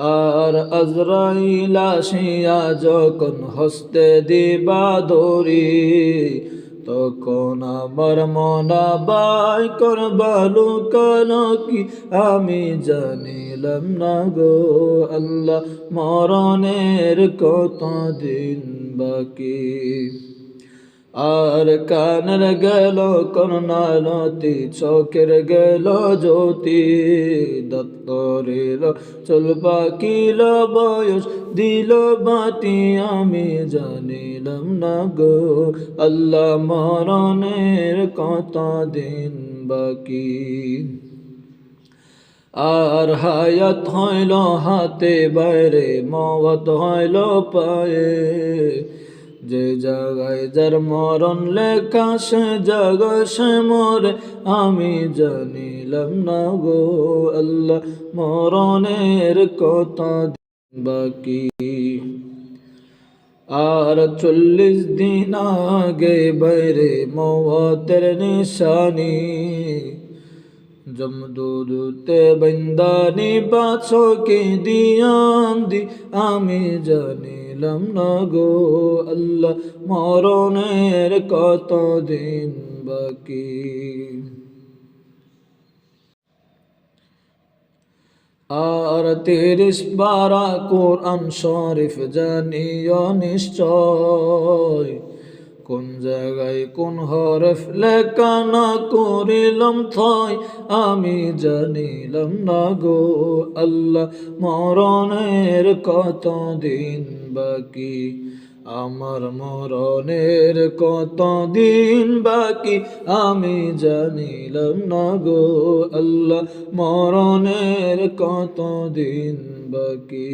আর আজরাইল আসিয়া যখন হস্তে দিবা দরি তখন আমার মনা বাই করবালু কালো কি? আমি জানিলাম না গো আল্লাহ, মরণের কত দিন বাকি? আর কানের গেল করুণালতি চোখের গেল জ্যোতি। দত্তরের চল পাকিল বয়স, দিল বাতি, আমি জানিলাম না গো। আল্লাহ মরণের কত দিন বাকি? আর হায়াত হইল হাতে বাইরে মওত হইল পায়ে। যে জায়গায় যার মরণ লেখা, সে জায়গায় সে মরে। আমি জানিলাম না গো আল্লাহ, মরণের কথা বাকি। আর চল্লিশ দিন আগে বাইরে মতের নিশানি। জমদুদুতে বন্দানি বাছকে দিয়াম দি, আমি জানিলাম না গো আল্লাহ, মরণের কত দিন বাকি? আর তিরিশ বারা কোরআন শরীফ জানিও নিশ্চয়। জায়গায় কোন হরফ লেখা না করিলাম থয়, আমি জানিলাম না গো আল্লাহ, মরণের কত দিন বাকি? আমার মরণের কত দিন বাকি? আমি জানিলাম না গো আল্লাহ, মরণের কত দিন বাকি?